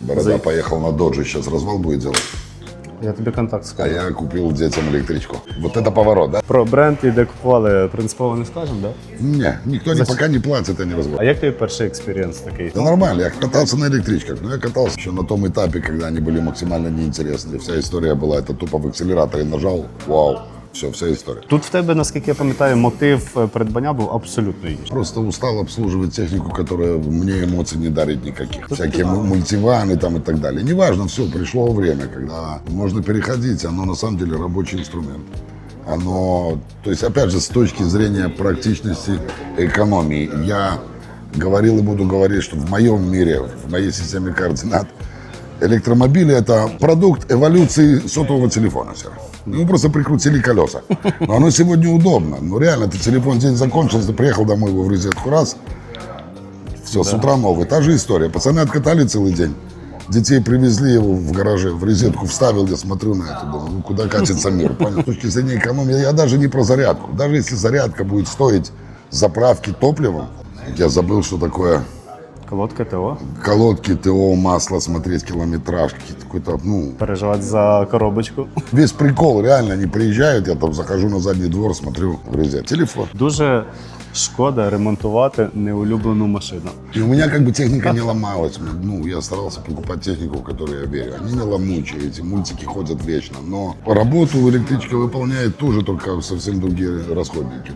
Борода поехал на доджи, сейчас развал будет делать. Я тобі контакт А скажу. я купил детям электричку. Вот это поворот, да? Про бренд і де купували принципово не скажемо, да? Не, никто не, пока не платит, это не развал. А як тобі перший експірієнс такий? Да нормально, я катался на электричках, но я катался еще на том этапе, когда они были максимально неинтересны. Вся история была, это тупо в акселераторе нажал, вау, все, вся история. Тут в тебе, наскільки я пам'ятаю, мотив придбання був абсолютно інший. Просто устал обслуживать технику, которая мне эмоций не дарит никаких. Всякие му- мультиваны там и так далее. Неважно, все, пришло время, когда можно переходить. Оно на самом деле рабочий инструмент. Оно, то есть, опять же, с точки зрения практичности экономии, я говорил и буду говорить, что в моем мире, в моей системе координат, электромобили – это продукт эволюции сотового телефона. Все. Ну, просто прикрутили колеса. Но оно сегодня удобно. Ну, реально, ты телефон день закончился, ты приехал домой его в розетку раз, все, с утра новый. Та же история. Пацаны откатали целый день. Детей привезли его в гараже, в розетку вставил, я смотрю на это, думаю, ну куда катится мир, понял? С точки зрения экономии, я даже не про зарядку. Даже если зарядка будет стоить заправки топливом, я забыл, что такое Колодка ТО. колодки, ТО, масло, смотреть километраж, какие-то какой-то, ну, Переживати за коробочку. весь прикол, реально, они приезжают, я там захожу на задний двор, смотрю резет. Телефон. Дуже шкода ремонтувати неулюблену машину. И у меня как бы техника не ломалась. Ну, я старался покупать технику, в которую я верю. Они не ломучие, эти мультики ходят вечно. Но работу электричка выполняет тоже, только совсем другие расходники.